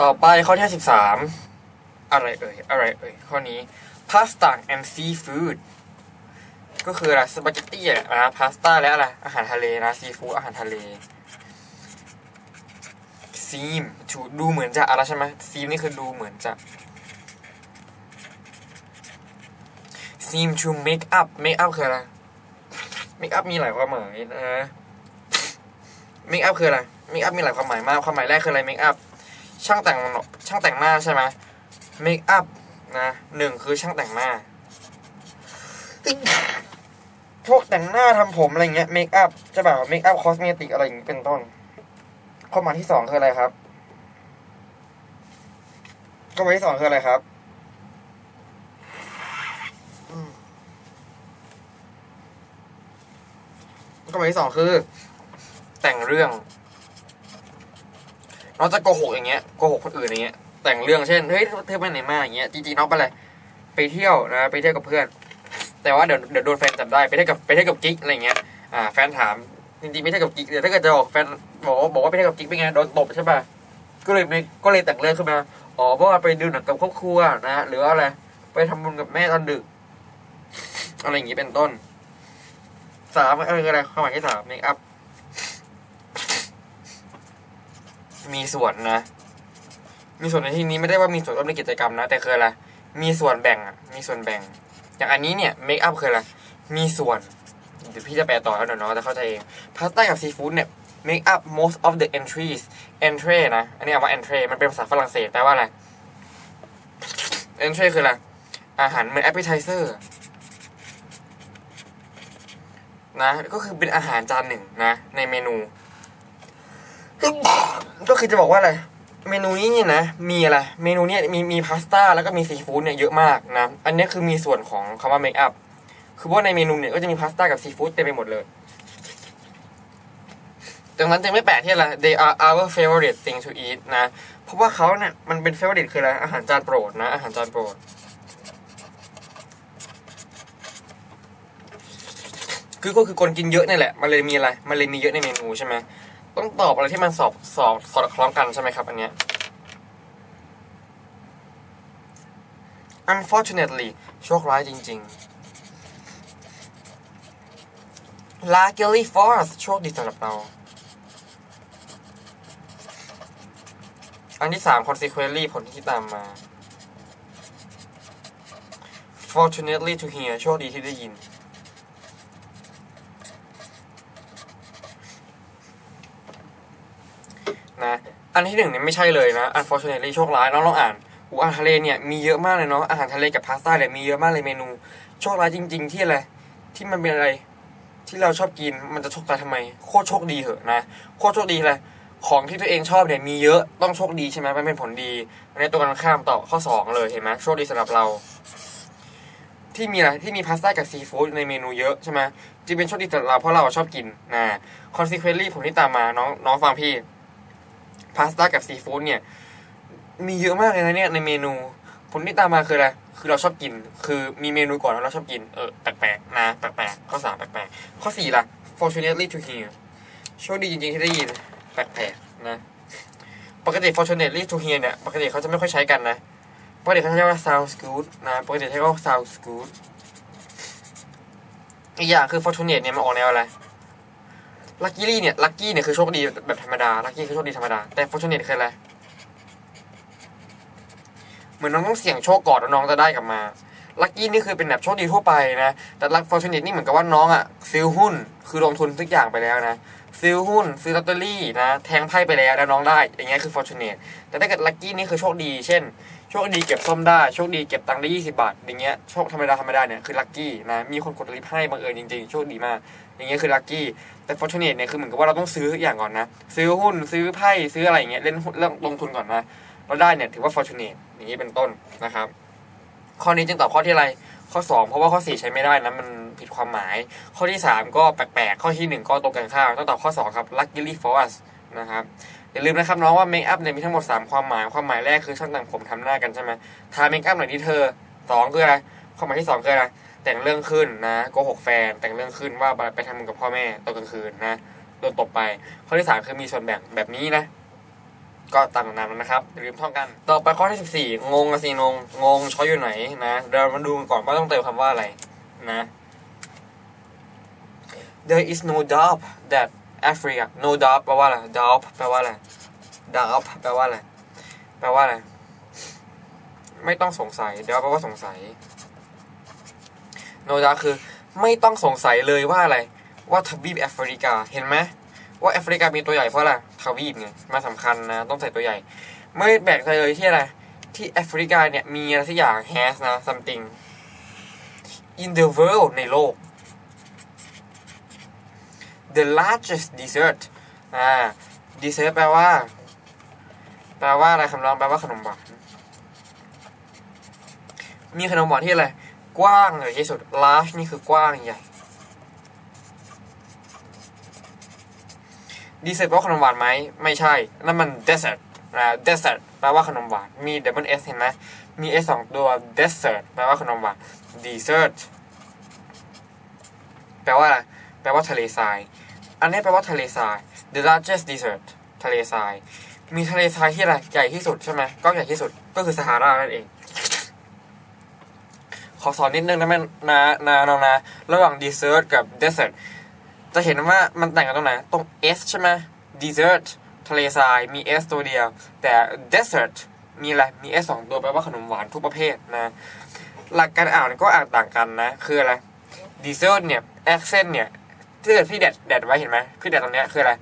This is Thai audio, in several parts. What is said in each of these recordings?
ต่อไปข้อที่สิบสามอะไรเอ่ยอะไรเอ่ยข้อนี้ pasta and seafood ก็คืออะไรสปาเกตตี้อะนะพาสต้าและอะไรอาหารทะเลนะซีฟู้ดอาหารทะเลซีมถูดูเหมือนจะอะไรใช่ไหมซีมนี่คือดูเหมือนจะ seem to make up make up คืออะไร make up มีหลายความหมายนะ make up คืออะไร make up มีหลายความหมายมาก ความหมายแรกคืออะไร make up ช่างแต่งช่างแต่งหน้าใช่ไหม make up นะหนึ่งคือช่างแต่งหน้าพวกแต่งหน้าทำผมอะไรเงี้ย make up จะแบบ make up cosmetic อะไรอย่างงี้เป็นต้นความหมายที่สองคืออะไรครับความหมายที่สองคืออะไรครับความหมายที่สองคือ แต่งเรื่อง น้องจะโกหกอย่างเงี้ยโกหกคนอื่นอย่างเงี้ยแต่งเรื่องเช่นเฮ้ยเธอไปไหนมาอย่างเงี้ยจริงๆน้องไปอะไรไปเที่ยวนะไปเที่ยวกับเพื่อน แต่ว่าเดี๋ยวเดี๋ยวโดนแฟนจับได้ไปเที่ยวกับไปเที่ยวกับกิ๊กอะไรเงี้ยอ่าแฟนถามจริงๆไม่เที่ยวกับกิ๊กเดี๋ยวถ้าเกิดจะบอกแฟนบอกว่าบอกว่าไปเที่ยวกับกิ๊กเป็นไงโดนตบใช่ป่ะก็เลยไม่ก็เลยแต่งเรื่องขึ้นมาอ๋อเพราะว่าไปดูหนังกับครอบครัวนะหรือว่าอะไรไปทำบุญกับแม่ตอนดึกอะไรอย่างงี้เป็นต้นสามเอออะไรความหมายที่สามเมคอัพ มีส่วนนะ มีส่วนในที่นี้ไม่ได้ว่ามีส่วนร่วมในกิจกรรมนะ แต่คืออะไร มีส่วนแบ่งมีส่วนแบ่ง อย่างอันนี้เนี่ยเมคอัพคืออะไร มีส่วนเดี๋ยวพี่จะแปลต่อแล้วเดี๋ยวน้องจะเข้าใจเองพาสต้ากับซีฟู้ดเนี่ย make up most of the entries entry นะ อันนี้เอาว่า entry มันเป็นภาษาฝรั่งเศสแปลว่าอะไร entry คืออะไร อาหารเหมือน appetizer นะ ก็คือเป็นอาหารจานหนึ่งนะ ในเมนู ก็คือจะบอกว่าอะไร เมนูนี้เนี่ยนะ มีอะไร เมนูเนี่ยมีมีพาสต้าแล้วก็มีซีฟู้ดเนี่ยเยอะมากนะ อันนี้คือมีส่วนของคำว่าเมคอัพ คือว่าในเมนูเนี่ยก็จะมีพาสต้ากับซีฟู้ดเต็มไปหมดเลย ดังนั้นจึงไม่แปลกที่อะไร they are our favorite thing to eat นะ เพราะว่าเขาเนี่ยมันเป็น favorite คืออะไร อาหารจานโปรดนะ อาหารจานโปรด คือก็คือคนกินเยอะนี่แหละ มันเลยมีอะไร มันเลยมีเยอะในเมนูใช่ไหม ต้องตอบอะไรที่มันสอบสอบสอดคล้องกันใช่ไหมครับอันเนี้ย unfortunately โชคร้ายจริงๆ luckily for us โชคดีสำหรับเรา อันที่สาม consequently ผลที่ตามมา fortunately to hear โชคดีที่ได้ยิน นะ อันที่หนึ่งเนี่ยไม่ใช่เลยนะ unfortunately โชคร้ายน้องลองอ่านอูอาหารทะเลเนี่ยมีเยอะมากเลยเนาะอาหารทะเลกับพาสต้าเนี่ยมีเยอะมากเลยเมนู โชคร้ายจริง ๆ ที่อะไรที่มันเป็นอะไร ที่เราชอบกินมันจะโชคร้ายทำไม โคตรโชคดีเหอะนะโคตรโชคดีเลยของที่ตัวเองชอบเนี่ยมีเยอะต้องโชคดีใช่ไหมมันเป็นผลดีอันนตัวกันข้ามต่อข้อสองเลยเห็นไหมโชคดีสำหรับเรา ที่มีอะไรที่มีพาสต้ากับซีฟู้ดในเมนูเยอะใช่ไหมจึงเป็นโชคดีสำหรับเราเพราะเราชอบกินนะ consequently ผลที่ตามมาน้องน้องฟังพี่ พาสต้ากับซีฟู้ดเนี่ย มีเยอะมากเลยนะเนี่ยในเมนู ผลที่ตามมาคืออะไร คือเราชอบกิน คือมีเมนูก่อนแล้วเราชอบกิน เออ แปลกๆนะ แปลกๆ ข้อสามแปลกๆ ข้อสี่ล่ะ fortunately to hear โชคดีจริงๆที่ได้ยิน แปลกๆ นะ ปกติ fortunately to hear เนี่ย ปกติเขาจะไม่ค่อยใช้กันนะ ปกติเขาจะใช้ว่า sounds good นะ ปกติใช้ว่า sounds good อีกอย่างคือ fortunate เนี่ยมันออกแนวอะไร ลัคกี้ลี่เนี่ยลัคกี้เนี่ยคือโชคดีแบบธรรมดาลัคกี้คือโชคดีธรรมดา แต่ฟอร์จูเนตคืออะไร เหมือนน้องต้องเสี่ยงโชคก่อนแล้วน้องจะได้กลับมาลัคกี้นี่คือเป็นแบบโชคดีทั่วไปนะ แต่ลัคฟอร์จูเนตนี่เหมือนกับว่าน้องอะซื้อหุ้นคือลงทุนทุกอย่างไปแล้วนะซื้อหุ้นซื้อลอตเตอรี่นะแทงไพ่ไปแล้วแล้วน้องได้ อย่างเงี้ยคือฟอร์จูเนตแต่ถ้าเกิดลัคกี้นี่คือโชคดี เช่น โชคดีเก็บส้มได้โชคดีเก็บตังค์ได้ยี่สิบาท อย่างเงี้ยโชคธรรมดาธรรมดาเนี่ยคือลัคกี้นะมีคนกดลิฟให้บังเอิญจริงๆ โชคดีมาก อย่างเงี้ยคือลัคกี้ แต่ fortunate เนี่ยคือเหมือนกับว่าเราต้องซื้ออย่างก่อนนะ ซื้อหุ้นซื้อไพ่ซื้ออะไรอย่างเงี้ยเล่นเรื่องลงทุนก่อนนะเราได้เนี่ยถือว่า fortunate อย่างนี้เป็นต้นนะครับ ข้อนี้จึงตอบข้อที่อะไรข้อ 2 เพราะว่าข้อ 4 ใช้ไม่ได้นะมันผิดความหมาย ข้อที่ 3 ก็แปลกๆ ข้อที่ 1 ก็ตรงกันข้ามต้องตอบข้อ 2 ครับ luckily for us นะครับ อย่าลืมนะครับน้องว่า make up เนี่ยมีทั้งหมด 3 ความหมาย ความหมายแรกคือช่างแต่งผมทำหน้ากันใช่ไหมทา make up หน่อยที่เธอ 2 คืออะไร ความหมายที่ 2 คืออะไร แต่งเรื่องขึ้นนะโกหกแฟนแต่งเรื่องขึ้นว่าไปทำงานกับพ่อแม่ตอนกลางคืนนะโดนตบไป ข้อที่สามคือมีส่วนแบ่งแบบนี้นะ ก็ตามนั้นนะครับอย่าลืมท่องกัน ต่อไปข้อที่สิบสี่งงอะสิงงงงช้อยอยู่ไหนนะเดี๋ยวมาดูกันก่อนว่าต้องเติมคำว่าอะไรนะ There is no doubt that Africa no doubt แปลว่าอะไร doubt แปลว่าอะไร doubt แปลว่าอะไรแปลว่าอะไรไม่ต้องสงสัย doubt แปลว่าสงสัย no doubt คือไม่ต้องสงสัยเลยว่าอะไร ว่าทวีปแอฟริกาเห็นไหมว่าแอฟริกามีตัวใหญ่เพราะอะไรทวีปไงมาสำคัญนะ ต้องใส่ตัวใหญ่ ไม่แบกใจเลยที่อะไร ที่แอฟริกาเนี่ยมีอะไรสักอย่าง has นะ something in the world ในโลก the largest dessert อ่า dessert แปลว่า แปลว่าอะไรคำนองแปลว่าขนมหวานมีขนมหวานที่อะไร กว้างเลยที่สุด large นี่คือกว้างใหญ่ dessert แปลว่าขนมหวานไหมไม่ใช่นั่นมัน dessert นะ dessert แปลว่าขนมหวานมี double s เห็นไหมมี s สองตัว dessert แปลว่าขนมหวาน dessert แปลว่าอะไรแปลว่าทะเลทราย อันนี้แปลว่าทะเลทราย the largest desert ทะเลทราย มีทะเลทรายที่อะไรใหญ่ที่สุดใช่ไหมก็ใหญ่ที่สุดก็คือซาฮารานั่นเอง ขอสอนนิดนึงนะแม่นะนะน้องนะระหว่าง dessert กับ desert จะเห็นว่ามันแต่งกันตรงไหน ตรง s ใช่ไหม dessert ทะเลทรายมี s ตัวเดียว แต่ desert มีอะไร มี s สองตัวแปลว่าขนมหวานทุกประเภทนะ หลักการอ่านก็อ่านต่างกันนะ คืออะไร desert เนี่ย accent เนี่ยถ้าเกิดพี่แดดแดดไว้เห็นไหมพี่แดดตรงเนี้ยคืออะไร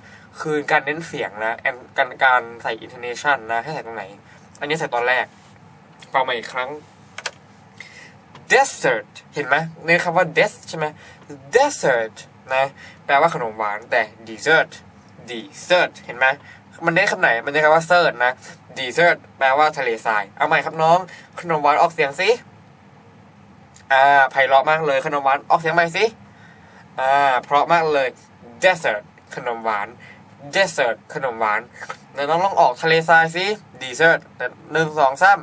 คือการเน้นเสียงนะแอนการการใส่ intonation นะให้ใส่ตรงไหน อันนี้ใส่ตอนแรกฟังมาอีกครั้ง desert เห็นไหมในคำว่า des ใช่ไหม desert นะแปลว่าขนมหวานแต่ dessert dessert เห็นไหมมันได้คำไหน มันได้คำว่า cert นะ dessert แปลว่าทะเลทราย เอาใหม่ครับน้อง ขนมหวานออกเสียงสิอ่าไพเราะมากเลย ขนมหวานออกเสียงใหม่สิอ่าเพราะมากเลย dessert ขนมหวาน dessert ขนมหวานเดี๋ยวน้องลองออกทะเลทรายสิ dessert แต่หนึ่งสองสาม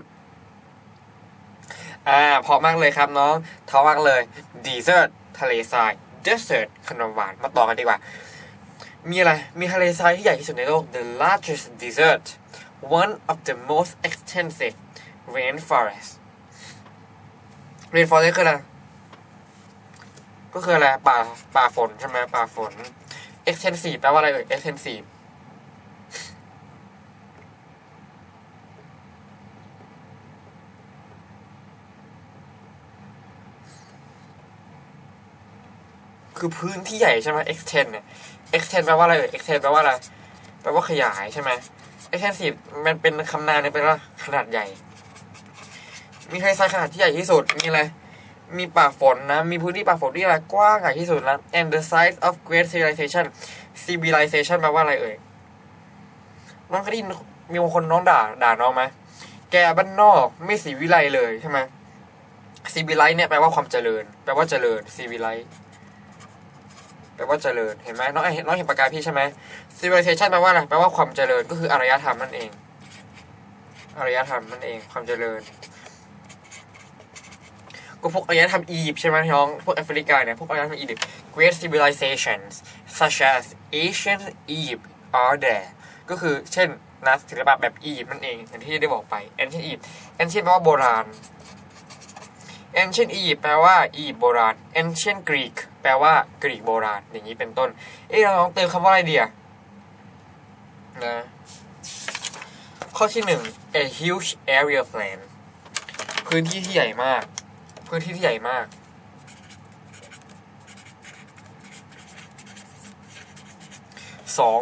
อ่าเพราะมากเลยครับน้องเท่ามากเลย dessert ทะเลทราย dessert ขนมหวานมาต่อกันดีกว่า มีอะไร มีทะเลทรายที่ใหญ่ที่สุดในโลก the largest desert one of the most extensive rainforest rainforest คืออะไรก็คืออะไรป่าป่าฝนใช่ไหมป่าฝน extensive แปลว่าอะไรเอ่ย extensive คือพื้นที่ใหญ่ใช่ไหม extend เนี่ย extend แปลว่าอะไรเอ่ย extend แปลว่าอะไร แปลว่าขยายใช่ไหม extensive มันเป็นคำนามเนี่ยเป็นว่าขนาดใหญ่ มีทะเลทรายขนาดที่ใหญ่ที่สุด มีอะไร มีป่าฝนนะ มีพื้นที่ป่าฝนที่อะไรกว้างใหญ่ที่สุดนะ and the size of great civilization civilization แปลว่าอะไรเอ่ย น้องเคยได้ยินมีบางคนน้องด่า ด่าน้องไหมแกบ้านนอกไม่สีวิไลเลยใช่ไหมซีวิไลเนี่ยแปลว่าความเจริญ แปลว่าเจริญซีวิไล ปลว่าเจริญ เห็นไหมน้องเห็นน้องเห็นปากกาพี่ใช่ไหม civilization แปลว่าอะไร แปลว่าความเจริญ ก็คืออารยธรรมนั่นเอง อารยธรรมนั่นเอง ความเจริญ ก็พวกอารยธรรมอียิปต์ใช่ไหมน้อง พวกแอฟริกาเนี่ย พวกอารยธรรมอียิปต์ great civilizations such as ancient Egypt are there ก็คือ เช่นนะศิลปะแบบอียิปต์นั่นเอง อย่างที่ได้บอกไป ancient Egypt ancient แปลว่าโบราณ ancient Egypt แปลว่าอียิปต์โบราณ ancient Greek แปลว่ากรีกโบราณ อย่างนี้เป็นต้น เอ้เราลองเติมคำว่าอะไรเดีอะนะข้อที่หนึ่ง a huge area of land พื้นที่ที่ใหญ่มาก พื้นที่ที่ใหญ่มาก สอง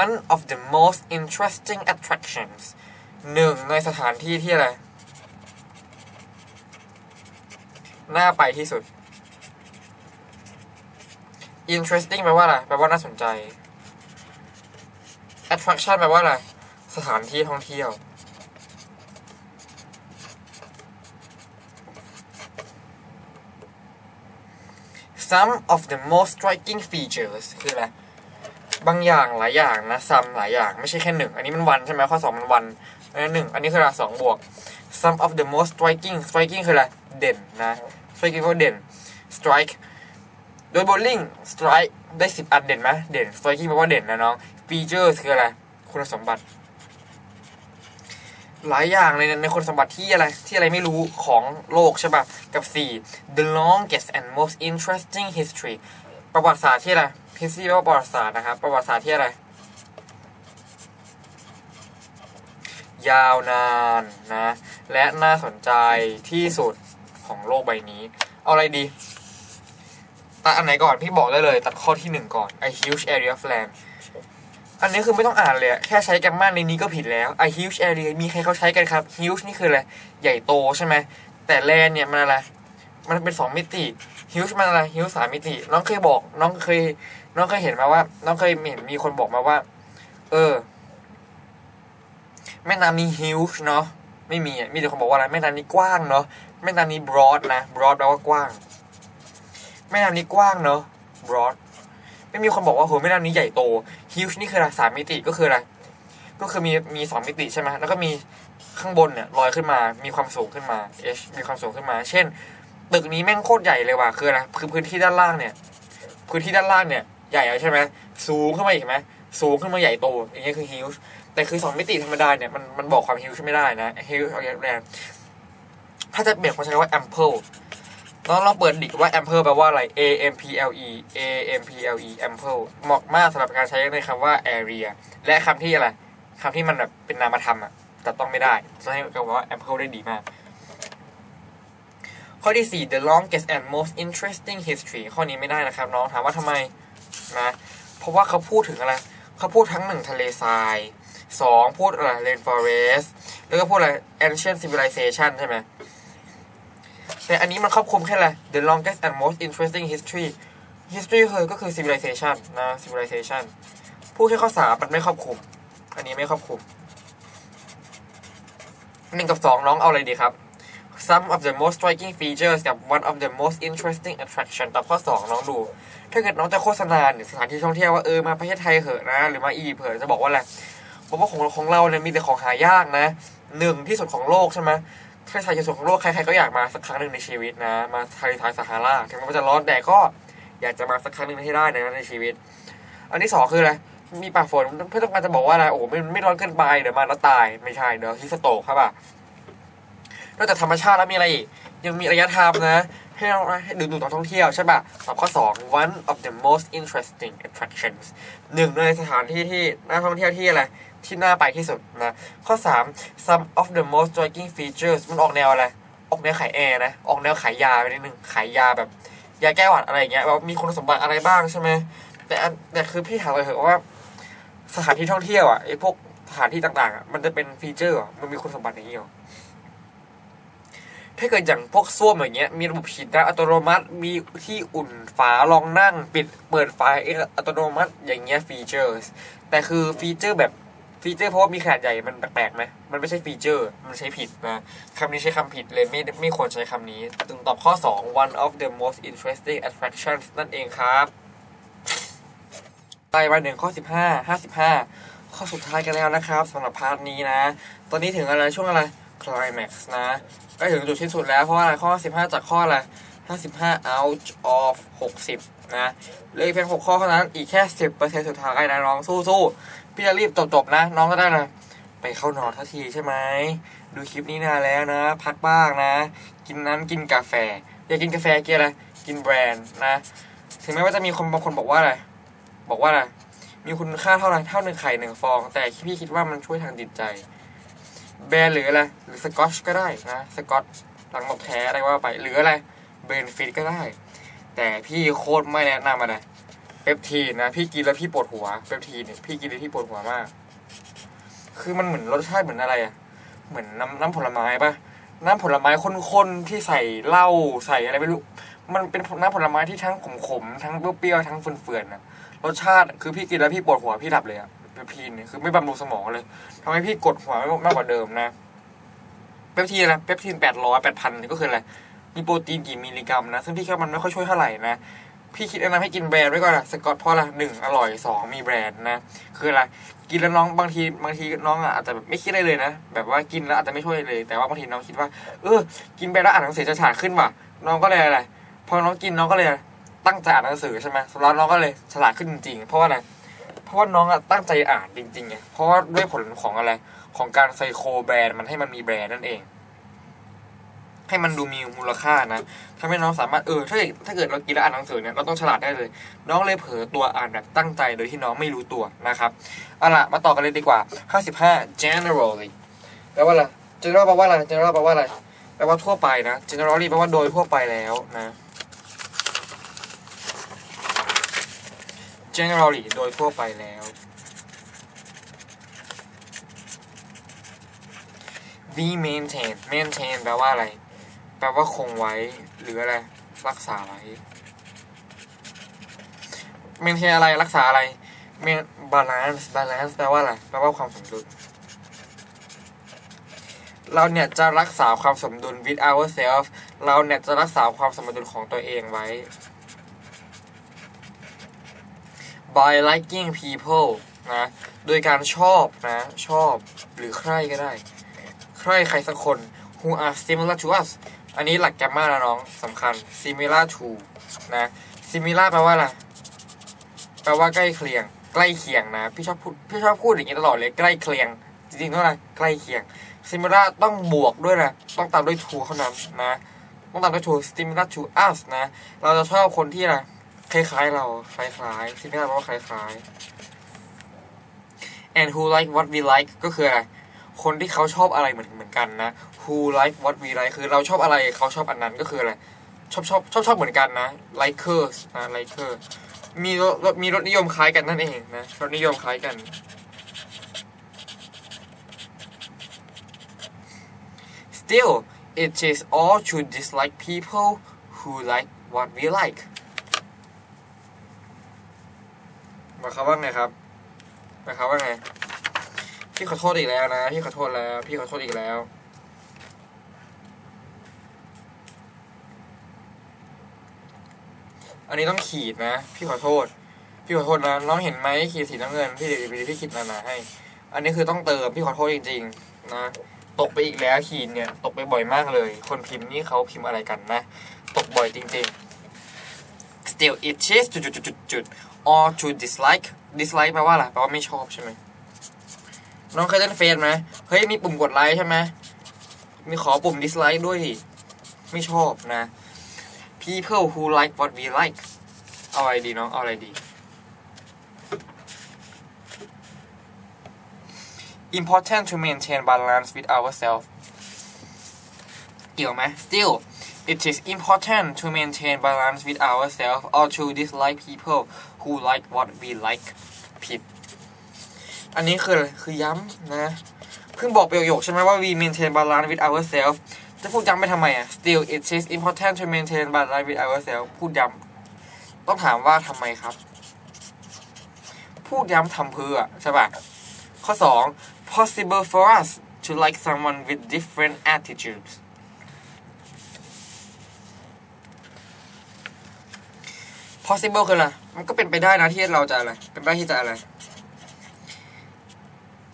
one of the most interesting attractions หนึ่งในสถานที่ที่อะไร น่าไปที่สุด interesting แปลว่าอะไร แปลว่าน่าสนใจ attraction แปลว่าอะไร สถานที่ท่องเที่ยว some of the most striking features คืออะไร บางอย่างหลายอย่างนะ some หลายอย่าง ไม่ใช่แค่หนึ่ง อันนี้มันวันใช่ไหมข้อสองมันวันอันนี้หนึ่ง อันนี้คืออะไรสองบวก some of the most striking striking คืออะไร เด่นนะ striking ก็เด่น strike โดย bowling strike ได้สิบอันเด่นไหมเด่น striking แปลว่าเด่นนะน้อง features คืออะไร คุณสมบัติ หลายอย่างในในคนสมบัติที่อะไรที่อะไรไม่รู้ของโลกใช่ปะกับ 4 the longest and most interesting history ประวัติศาสตร์ที่อะไร history แปลว่าประวัติศาสตร์นะครับ ประวัติศาสตร์ที่อะไร ยาวนานนะ และน่าสนใจที่สุดของโลกใบนี้ เอาอะไรดี ตัดอันไหนก่อนพี่บอกได้เลย ตัดข้อที่หนึ่งก่อน a huge area of land อันนี้คือไม่ต้องอ่านเลยแค่ใช้แกมมาในนี้ก็ผิดแล้ว a huge area มีใครเขาใช้กันครับ huge นี่คืออะไร ใหญ่โตใช่ไหม แต่ land เนี่ยมันอะไร มันเป็นสองมิติ huge มันอะไร huge สามมิติ น้องเคยบอก น้องเคย น้องเคยเห็นมาว่า น้องเคยเห็นมีคนบอกมาว่า เออ แม่น้ำนี้ huge เนาะ ไม่มีอะมีแต่คนบอกว่าอะไร แม่น้ำนี้กว้างเนาะ แม่น้ำนี้ broad นะ broad แปลว่ากว้าง แม่น้ำนี้กว้างเนาะ broad ไม่มีคนบอกว่าโหแม่น้ำนี้ใหญ่โต huge นี่คืออะไรสามมิติก็คืออะไร ก็คือมีมีสองมิติใช่ไหมแล้วก็มีข้างบนเนี่ยลอยขึ้นมา มีความสูงขึ้นมา h มีความสูงขึ้นมา เช่น ตึกนี้แม่งโคตรใหญ่เลยว่ะ คืออะไร คือพื้นที่ด้านล่างเนี่ย พื้นที่ด้านล่างเนี่ยใหญ่แล้วใช่ไหมสูงขึ้นมาอีกไหมสูงขึ้นมาใหญ่โต อย่างเงี้ยคือ huge แต่คือสองมิติธรรมดาเนี่ยมันมันบอกความ huge ไม่ได้นะ huge เอาอย่างแรงถ้าจะเปลี่ยนคนใช้คำว่า ample ล องลองเปิดดิว่า ample แปลว่าอะไร a m p l e a m p l e ample เหมาะมากสำหรับการใช้ในคำว่า area และคำที่อะไรคำที่มันแบบเป็นนามธรรมอะแต่ต้องไม่ได้จะให้คำว่า ample ได้ดีมาก ข้อที่ 4 the longest and most interesting history ข้อนี้ไม่ได้นะครับน้องถามว่าทำไมนะเพราะว่าเขาพูดถึงอะไรเขาพูดทั้งหนึ่งทะเลทรายสองพูดอะไร rainforest แล้วก็พูดอะไร ancient civilization ใช่ไหม แต่อันนี้มันครอบคลุมแค่อะไร the longest and most interesting history history คือก็คือ civilization นะ civilization พูดแค่ข้อสามมันไม่ครอบคลุม อันนี้ไม่ครอบคลุมหนึ่งกับสองน้องเอาอะไรดีครับ some of the most striking features กับ one of the most interesting attraction ตอบข้อสองน้องดู ถ้าเกิดน้องจะโฆษณาเนี่ยสถานที่ท่องเที่ยวว่าเออมาประเทศไทยเหอะนะ หรือมาอียิปต์เหอะจะบอกว่าอะไรบอกว่าของของเราเนี่ยมีแต่ของหายากนะหนึ่งที่สุดของโลกใช่ไหม เลทรายที่สุดของโลกใครๆก็อยากมาสักครั้งหนึ่งในชีวิตนะ มาทะเลทรายซาฮาราถึงแม้ว่าจะร้อนแต่ก็อยากจะมาสักครั้งหนึ่งให้ได้นในชีวิต อันที่สองคืออะไร มีป่าฝนเพื่อต้องการจะบอกว่าอะไร โอ้ไม่ไม่ร้อนเกินไปเดี๋ยวมาแล้วตาย ไม่ใช่ เดี๋ยวฮิสโตกครับอะนอกจากธรรมชาติแล้วมีอะไรอีก ยังมีระยะทางนะ ให้เราให้ดึงดูดนักท่องเที่ยวใช่ป่ะตอบข้อ 2 one of the most interesting attractions หนึ่งในสถานที่ที่น่าท่องเที่ยวที่อะไร ที่น่าไปที่สุดนะ ข้อ 3 some of the most striking features มันออกแนวอะไร ออกแนวขายแอร์นะ ออกแนวขายยาไปนิดนึง ขายยาแบบ ยาแก้หวัดอะไรอย่างเงี้ยแบบมีคุณสมบัติอะไรบ้างใช่ไหมแต่แต่คือพี่ถามเลยเถอะว่า สถานที่ท่องเที่ยวอะไอ้พวกสถานที่ต่างๆอะมันจะเป็นฟีเจอร์มันมีคุณสมบัติอย่างนี้หรอ ถ้าเกิดอย่างพวกส้วมอย่างเงี้ยมีระบบฉีดน้ำอัตโนมัติมีที่อุ่นฝารองนั่ง ปิดเปิดไฟเองอัตโนมัติอย่างเงี้ยฟีเจอร์แต่คือฟีเจอร์แบบฟีเจอร์เพราะว่ามีขนาดใหญ่มันแปลกๆไหมมันไม่ใช่ฟีเจอร์ มันใช้ผิดนะคำนี้ใช้คำผิดเลยไม่ไม่ควรใช้คำนี้จึงตอบข้อ 2 one of the most interesting attractions นั่นเองครับไปมาหนึ่งข้อ 15 55 ข้อสุดท้ายกันแล้วนะครับสำหรับพาร์ทนี้นะ ตอนนี้ถึงอะไรช่วงอะไร climax นะใกล้ถึงจุดสิ้นสุดแล้ว เพราะว่าอะไรข้อ 15 จากข้ออะไร55 out of 60 นะเหลยเพียง 6 ข้อเท่านั้น อีกแค่ 10%สุดท้ายนะน้องสู้ๆพี่จะรีบจบๆนะ น้องก็ได้นะไปเข้านอนทันทีใช่ไหม ดูคลิปนี้นานแล้วนะ พักบ้างนะ กินน้ำกินกาแฟ อย่ากินกาแฟเกินอะไร กินแบรนด์นะ ถึงแม้ว่าจะมีคนบางคนบอกว่าอะไร บอกว่าอะไร มีคุณค่าเท่าไรเท่าหนึ่งไข่หนึ่งฟอง แต่พี่คิดว่ามันช่วยทางจิตใจ แบนหรืออะไร หรือสกอตชก็ได้นะสกอตหลังนกแท้อะไรว่าไป หรืออะไรเบนฟิตก็ได้ แต่พี่โคตรไม่แนะนำมันเลยเปปทีนนะพี่กินแล้วพี่ปวดหัวเปปทีนเนี่ยพี่กินแล้วพี่ปวดหัวมาก คือมันเหมือนรสชาติเหมือนอะไรอะเหมือนน้ำน้ำผลไม้ปะน้ำผลไม้ข้นๆที่ใส่เหล้าใส่อะไรไม่รู้ มันเป็นน้ำผลไม้ที่ทั้งขมๆทั้งเปรี้ยวๆทั้งเฟื่อนๆนะรสชาติคือพี่กินแล้วพี่ปวดหัวพี่ดับเลยอะ เปปทีนเนี่ยคือไม่บำรุงสมองเลยทำให้พี่กดหัวมากกว่าเดิมนะเปปทีนนะเปปทีนแปดร้อยแปดพันนี่ก็คืออะไรมีโปรตีนกี่มิลลิกรัมนะ ซึ่งพี่คิดว่ามันไม่ค่อยช่วยเท่าไหร่นะ พี่คิดแนะนำให้กินแบรนด์ไว้ก่อนนะสกอตเพราะอะไรหนึ่งอร่อยสองมีแบรนด์นะ คืออะไร กินแล้วน้องบางทีบางทีน้องอะอาจจะแบบไม่คิดอะไรเลยนะ แบบว่ากินแล้วอาจจะไม่ช่วยเลย แต่ว่าบางทีน้องคิดว่า เออ กินไปแล้วอ่านหนังสือจะฉลาดขึ้นว่ะ น้องก็เลยอะไร พอน้องกินน้องก็เลยตั้งใจอ่านหนังสือใช่ไหมแล้วน้องก็เลยฉลาดขึ้นจริงเพราะว่าอะไร เพราะว่าน้องอะตั้งใจอ่านจริงๆไงเพราะว่าด้วยผลของอะไร ของการไซโคแบรนด์มันให้มันมีแบรนด์นั่นเอง ให้มันดูมีมูลค่านะทำให้น้องสามารถเออถ้าเกิดถ้าเกิดเรากินแล้วอ่านหนังสือเนี่ยเราต้องฉลาดได้เลย น้องเลยเผลอตัวอ่านแบบตั้งใจโดยที่น้องไม่รู้ตัวนะครับเอาล่ะมาต่อกันเลยดีกว่า 55 generally แปลว่าอะไร general แปลว่าอะไร general แปลว่าอะไรแปลว่าทั่วไปนะ generally แปลว่าโดยทั่วไปแล้วนะ generally โดยทั่วไปแล้ว we maintain maintain แปลว่าอะไร แปลว่าคงไว้ หรืออะไร รักษาไว้ maintain อะไร รักษาอะไร balance balance แปลว่าอะไร แปลว่าความสมดุล เราเนี่ยจะรักษาความสมดุล with ourselves เราเนี่ยจะรักษาความสมดุลของตัวเองไว้ by liking people นะ โดยการชอบนะ ชอบหรือใครก็ได้ ใครใครสักคน who are similar to us อันนี้หลักแกรมมานะน้องสำคัญ similar to นะ similar แปลว่าอะไร แปลว่าใกล้เคียง ใกล้เคียงนะ พี่ชอบพูด พี่ชอบพูดอย่างนี้ตลอดเลย ใกล้เคียง จริงๆต้องอะไรใกล้เคียง similar ต้องบวกด้วยนะ ต้องตามด้วย to เท่านั้นนะ ต้องตามด้วย to similar to us นะ เราจะชอบคนที่อะไร คล้ายๆ เราคล้ายๆ similar แปลว่าคล้ายๆ and who like what we like ก็คืออะไรคนที่เขาชอบอะไรเหมือนเหมือนกันนะ who like what we like คือเราชอบอะไรเขาชอบอันนั้นก็คืออะไรชอบชอบชอบชอบเหมือนกันนะ likers นะ liker มีรสมีรสนิยมคล้ายกันนั่นเองนะรสนิยมคล้ายกัน still it is all to dislike people who like what we like ห มายความว่าไงครับหมายความว่าไง พี่ขอโทษอีกแล้วนะ พี่ขอโทษแล้ว พี่ขอโทษอีกแล้ว อันนี้ต้องขีดนะ พี่ขอโทษ พี่ขอโทษนะ น้องเห็นไหมขีดสีน้ำเงิน พี่เดี๋ยวพี่ขีดหนาๆให้ อันนี้คือต้องเติม พี่ขอโทษจริง ๆ นะ ตกไปอีกแล้วขีดเนี่ย ตกไปบ่อยมากเลย คนพิมพ์นี่เขาพิมพ์อะไรกันนะ ตกบ่อยจริง ๆ still it is จุดจุดจุดจุด or to dislike dislike แปลว่าอะไรแปลว่าไม่ชอบใช่ไหมน้องเคยเล่นเฟซไหมเฮ้ยมีปุ่มกดไลค์ใช่ไหมมีขอปุ่ม dislike ด้วยดิไม่ชอบนะ people who like what we like เอาอะไรดีน้องเอาอะไรดี important to maintain balance with ourselves เกี่ยวไหม still it is important to maintain balance with ourselves or to dislike people who like what we like ผิด อันนี้คือคือย้ำนะ เพิ่งบอกประโยคใช่ไหมว่า we maintain balance with ourselves จะพูดย้ำไปทำไมอะ still it is important to maintain balance with ourselves พูดย้ำต้องถามว่าทำไมครับ พูดย้ำทำเพื่อใช่ปะข้อ 2 possible for us to like someone with different attitudes possible คืออะไร มันก็เป็นไปได้นะที่เราจะอะไร เป็นไปได้ที่จะอะไร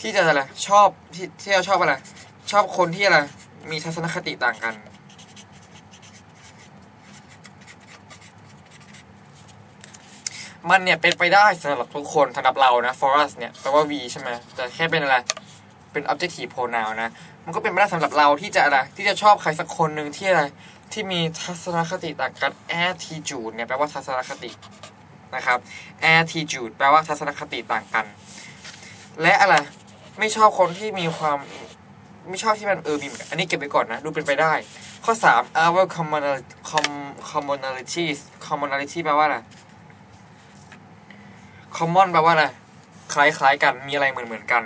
ที่จะอะไร ชอบที่ที่เราชอบอะไร ชอบคนที่อะไร มีทัศนคติต่างกัน มันเนี่ยเป็นไปได้สำหรับทุกคนสำหรับเรานะ for us เนี่ยแปลว่า we ใช่ไหมแต่แค่เป็นอะไร เป็น objective pronoun นะ มันก็เป็นไปได้สำหรับเราที่จะอะไร ที่จะชอบใครสักคนหนึ่งที่อะไร ที่มีทัศนคติต่างกัน attitude เนี่ยแปลว่าทัศนคติ นะครับ attitude แปลว่าทัศนคติต่างกัน และอะไรไม่ชอบคนที่มีความไม่ชอบที่มันเออมีเหมือนกันนี้เก็บไว้ก่อนนะ ดูเป็นไปได้ ข้อ 3 our commonalities commonality แปลว่าอะไร common แปลว่าอะไร คล้ายๆ กันมีอะไรเหมือนเหมือนๆกัน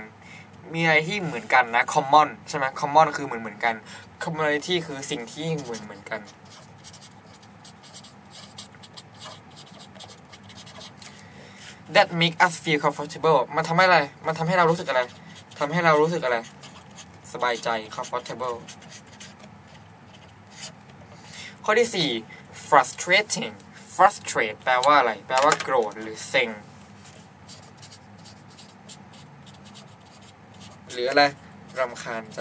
มีอะไรที่เหมือนกันนะ common ใช่ไหม common คือเหมือนเหมือนๆกัน commonality คือสิ่งที่เหมือนเหมือนๆกัน that make us feel comfortable มันทำให้อะไร มันทำให้เรารู้สึกอะไร ทำให้เรารู้สึกอะไร สบายใจ comfortable ข้อที่ 4 frustrating frustrate แปลว่าอะไร แปลว่าโกรธหรือเซ็ง หรืออะไร รำคาญใจ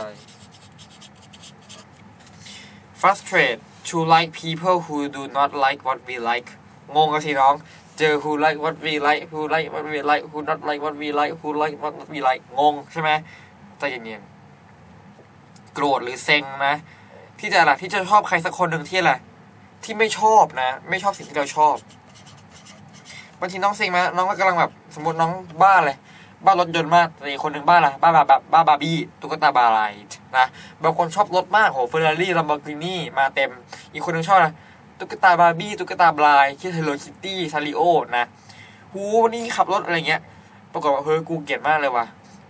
frustrate to like people who do not like what we like งงกันสิน้อง เจอ who like what we like who like what we like who not like what we like who like what we like งงใช่ไหมใจเย็นๆโกรธหรือเซ็งนะ ที่จะอะไรที่จะชอบใครสักคนหนึ่งที่อะไรที่ไม่ชอบนะ ไม่ชอบสิ่งที่เราชอบบางทีน้องเซ็งไหมน้องก็กำลังแบบ สมมติน้องบ้าเลยบ้ารถยนต์มากแต่อีกคนหนึ่งบ้าอะไรบ้าแบบแบบบ้าบาร์บี้ตุ๊กตาบาร์ไลท์นะบางคนชอบรถมากโหเฟอร์รารี่ลัมโบกินี่มาเต็ม อีกคนหนึ่งชอบอะไร ตุ๊กตาบาร์บี้ตุ๊กตาบลายคิดเฮโลคิตตี้ซาริโอนะหูวันนี้ขับรถอะไรเงี้ย ปรากฏว่าเฮ้ยกูเกลียดมากเลยว่ะ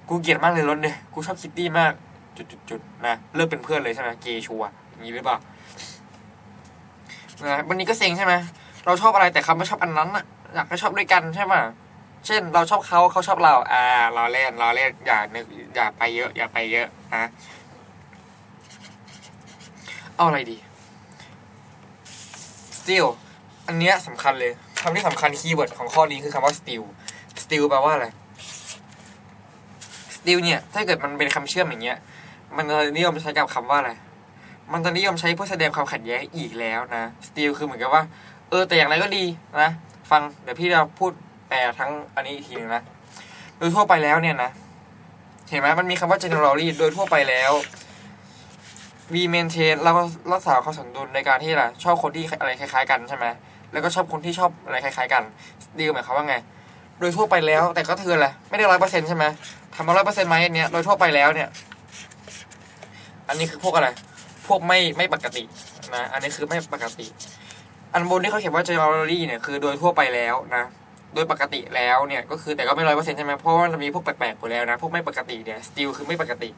กูเกลียดมากเลยรถเนี่ยกูชอบคิตตี้มากจุดจุดจุดๆๆนะเลิกเป็นเพื่อนเลยใช่ไหมเกย์ชัวอย่างนี้หรือเปล่านะวันนี้ก็เซ็งใช่ไหมเราชอบอะไรแต่เขาไม่ชอบอันนั้นอะอยากให้ชอบด้วยกันใช่ไหมเช่น เราชอบเขาเขาชอบเรา อ่าเราเล่นเราเล่นอย่านึกอย่าไปเยอะ อย่าไปเยอะนะเอาอะไรดี still อันเนี้ยสำคัญเลยคำที่สำคัญคีย์เวิร์ดของข้อนี้คือคำว่า still still แปลว่าอะไร still เนี่ย ถ้าเกิดมันเป็นคำเชื่อมอย่างเงี้ย มันจะนิยมใช้กับคำว่าอะไร มันจะนิยมใช้เพื่อแสดงความขัดแย้งอีกแล้วนะ still คือเหมือนกับว่า เออแต่อย่างไรก็ดีนะ ฟังเดี๋ยวพี่จะพูดแปลทั้งอันนี้อีกทีนึงนะ โดยทั่วไปแล้วเนี่ยนะ เห็นไหมมันมีคำว่า generally โดยทั่วไปแล้ว we maintain เราก็รักษาความสมดุลในการที่อะไรชอบคนที่อะไรคล้าย ๆ กันใช่ไหมแล้วก็ชอบคนที่ชอบอะไรคล้ายๆกัน still หมายความว่าไง โดยทั่วไปแล้วแต่ก็คืออะไรไม่ได้ร้อยเปอร์เซ็นต์ใช่ไหมทำมาร้อยเปอร์เซ็นต์ไหมอันเนี้ยโดยทั่วไปแล้วเนี่ย อันนี้คือพวกอะไร พวกไม่ไม่ปกตินะอันนี้คือไม่ปกติ อันบนที่เขาเขียนว่า generally เนี่ยคือโดยทั่วไปแล้วนะโดยปกติแล้วเนี่ยก็คือแต่ก็ไม่ร้อยเปอร์เซ็นต์ใช่ไหมเพราะว่ามันมีพวกแปลกๆอยู่แล้วนะพวกไม่ปกติเนี่ย still คือไม่ปกติ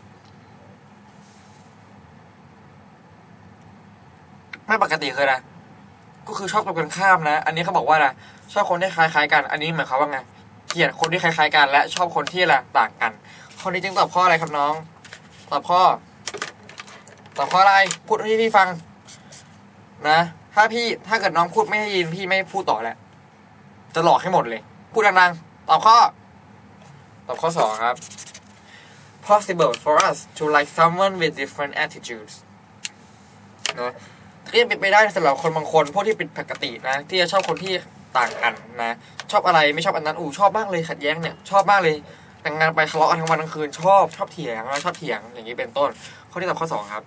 ไม่ปกติคืออะไรก็คือชอบตรงกันข้ามนะ อันนี้เขาบอกว่าอะไรชอบคนที่คล้ายๆกัน อันนี้หมายความว่าไงเกลียดคนที่คล้ายๆกัน และชอบคนที่อะไรต่างกันข้อนี้จึงตอบข้ออะไรครับน้อง ตอบข้อ ตอบข้ออะไร พูดให้พี่ฟัง นะ ถ้าพี่ถ้าเกิดน้องพูดไม่ให้ยินพี่ไม่พูดต่อแล้วจะหลอกให้หมดเลย พูดดังๆ ตอบข้อ ตอบข้อสองครับ possible for us to like someone with different attitudes นะ ก็ยังเป็นไปได้สำหรับคนบางคนพวกที่เป็นปกตินะ ที่จะชอบคนที่ต่างกันนะ ชอบอะไรไม่ชอบอันนั้นอูชอบมากเลยขัดแย้งเนี่ยชอบมากเลยแต่งงานไปทะเลาะกันทั้งวันทั้งคืนชอบชอบเถียงนะชอบเถียงอย่างนี้เป็นต้นข้อที่ตอบข้อสองครับ